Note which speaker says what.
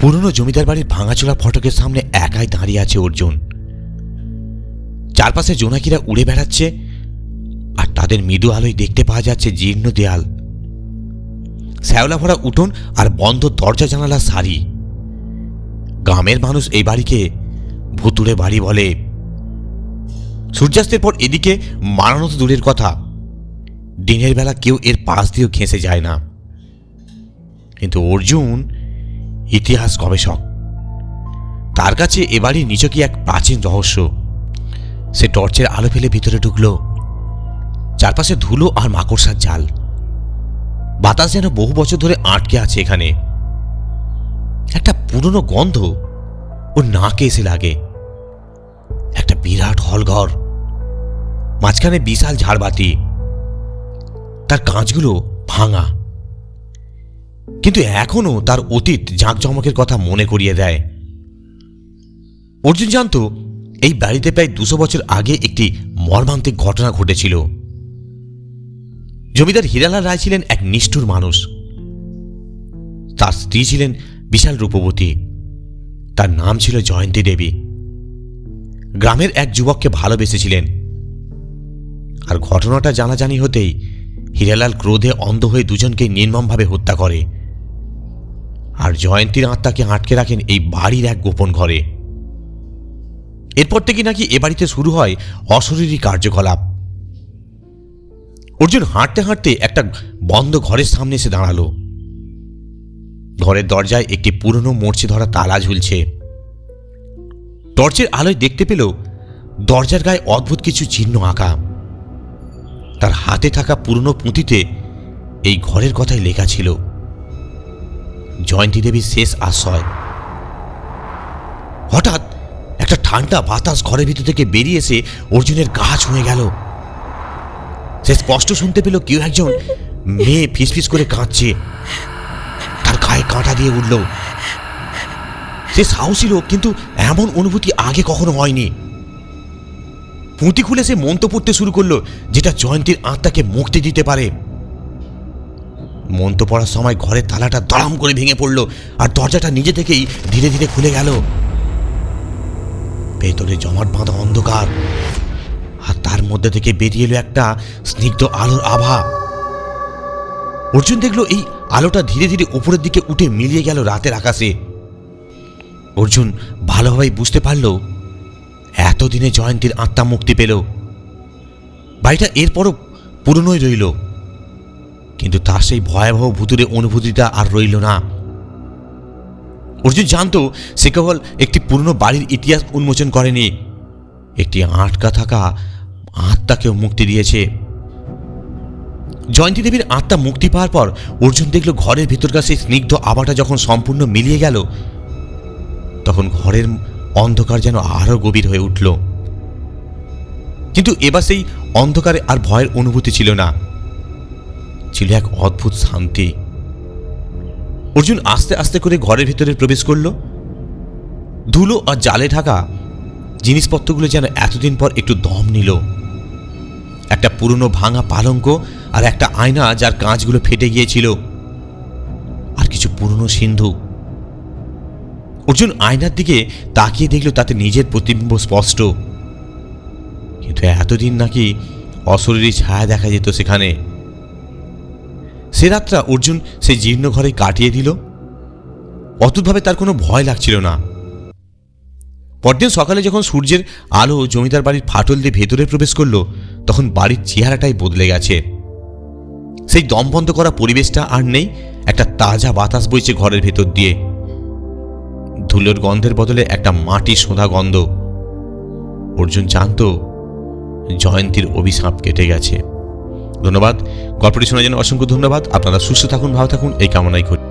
Speaker 1: পুরনো জমিদার বাড়ির ভাঙাচোরা ফটকের সামনে একাই দাঁড়িয়ে আছে অর্জুন। চারপাশে জোনাকিরা উড়ে বেড়াচ্ছে আর তাদের মৃদু আলোয় দেখতে পাওয়া যাচ্ছে জীর্ণ দেয়াল। শ্যাওলা ভরা উঠোন আর বন্ধ দরজা জানালা সারি। গ্রামের মানুষ এই বাড়িকে ভুতুড়ে বাড়ি বলে। সূর্যাস্তের পর এদিকে মারানো তো দূরের কথা। দিনের বেলা কেউ এর পাশ দিয়েও ঘেঁষে যায় না। কিন্তু অর্জুন ইতিহাস গবেষক। তার কাছে এবারই নিচকি এক প্রাচীন রহস্য। সে টর্চের আলো ফেলে ভিতরে ঢুকলো। চারপাশে ধুলো আর মাকড়সার জাল। বাতাস যেন বহু বছর ধরে আটকে আছে এখানে। একটা পুরনো গন্ধ ওর নাকে এসে লাগে। একটা বিরাট হলঘর, মাঝখানে বিশাল ঝাড়বাতি। তার কাঁচগুলো ভাঙা। কিন্তু এখনও তার অতীত জাঁকজমকের কথা মনে করিয়ে দেয়। অর্জুন জানত, এই বাড়িতে প্রায় দুশো বছর আগে একটি মর্মান্তিক ঘটনা ঘটেছিল। জমিদার হিরালাল রায় ছিলেন এক নিষ্ঠুর মানুষ। তার স্ত্রী ছিলেন বিশাল রূপবতী। তার নাম ছিল জয়ন্তী দেবী। গ্রামের এক যুবককে ভালোবেসেছিলেন। আর ঘটনাটা জানাজানি হতেই হিরালাল ক্রোধে অন্ধ হয়ে দুজনকে নির্মমভাবে হত্যা করে। আর জয়ন্তীর আত্মাকে আটকে রাখেন এই বাড়ির এক গোপন ঘরে। এরপর থেকে নাকি এ বাড়িতে শুরু হয় অশরীরী কার্যকলাপ। অর্জুন হাঁটতে হাঁটতে একটা বন্ধ ঘরের সামনে এসে দাঁড়াল। ঘরের দরজায় একটি পুরনো মরচে ধরা তালা ঝুলছে। টর্চের আলোয় দেখতে পেল দরজার গায়ে অদ্ভুত কিছু চিহ্ন আঁকা। তার হাতে থাকা পুরনো পুঁতিতে এই ঘরের কথাই লেখা ছিল। জয়ন্তী দেবীর শেষ আশ্রয়। হঠাৎ একটা ঠান্ডা বাতাস ঘরের ভিতর থেকে বেরিয়ে এসে অর্জুনের গা ছুঁয়ে গেল। সে স্পষ্ট শুনতে পেল কেউ একজন মেয়ে ফিসফিস করে কাঁদছে তার গায়ে কাঁটা দিয়ে উঠল। সে সাহসী লোক, কিন্তু এমন অনুভূতি আগে কখনো হয়নি। পুঁতি খুলে সে মন্ত্র পড়তে শুরু করল, যেটা জয়ন্তীর আত্মাকে মুক্তি দিতে পারে। মন্ত্র পড়ার সময় ঘরের তালাটা দড়াম করে ভেঙে পড়ল, আর দরজাটা নিজে থেকেই ধীরে ধীরে খুলে গেল। ভেতরে জমাট বাঁধা অন্ধকার, আর তার মধ্যে থেকে বেরিয়ে এলো একটা স্নিগ্ধ আলোর আভা। অর্জুন দেখল এই আলোটা ধীরে ধীরে উপরের দিকে উঠে মিলিয়ে গেল রাতের আকাশে। অর্জুন ভালোভাবেই বুঝতে পারল, এতদিনে জয়ন্তীর আত্মা মুক্তি পেল। বাড়িটা এরপরও পুরনোই রইল। কিন্তু তার সেই ভয়াবহ ভুতুরে অনুভূতিটা আর রইল না। অর্জুন জানতো, সে কেবল একটি পুরনো বাড়ির ইতিহাস উন্মোচন করেনি। একটি আটকা থাকা আত্মাকেও মুক্তি দিয়েছে। জয়ন্তী দেবীর আত্মা মুক্তি পাওয়ার পর অর্জুন দেখল ঘরের ভিতরকার সেই স্নিগ্ধ আবাটা যখন সম্পূর্ণ মিলিয়ে গেল, তখন ঘরের অন্ধকার যেন আরও গভীর হয়ে উঠল। কিন্তু এবার সেই অন্ধকারে আর ভয়ের অনুভূতি ছিল না। ছিল এক অদ্ভুত শান্তি। অর্জুন আস্তে আস্তে করে ঘরের ভিতরে প্রবেশ করল। ধুলো আর জালে ঢাকা জিনিসপত্রগুলো যেন এতদিন পর একটু দম নিল। একটা পুরনো ভাঙা পালঙ্ক আর একটা আয়না যার কাঁচগুলো ফেটে গিয়েছিল। আর কিছু পুরনো সিন্ধু। অর্জুন আয়নার দিকে তাকিয়ে দেখল তাতে নিজের প্রতিবিম্ব স্পষ্ট। কিন্তু এতদিন নাকি অশরীরী ছায়া দেখা যেত সেখানে। সে রাতটা অর্জুন সেই জীর্ণ ঘরে কাটিয়ে দিল। অদ্ভুতভাবে তার কোনো ভয় লাগছিল না। পরদিন সকালে যখন সূর্যের আলো জমিদার বাড়ির ফাটল দিয়ে ভেতরে প্রবেশ করল, তখন বাড়ির চেহারাটাই বদলে গেছে। সেই দম বন্ধ করা পরিবেশটা আর নেই, একটা তাজা বাতাস বইছে ঘরের ভেতর দিয়ে। ধুলোর গন্ধের বদলে একটা মাটি সোঁধা গন্ধ। অর্জুন জানত, জয়ন্তীর অভিশাপ কেটে গেছে। ধন্যবাদ। গল্পটি শোনার জন্য অসংখ্য ধন্যবাদ। আপনারা সুস্থ থাকুন ভালো থাকুন। এই কামনাই করি।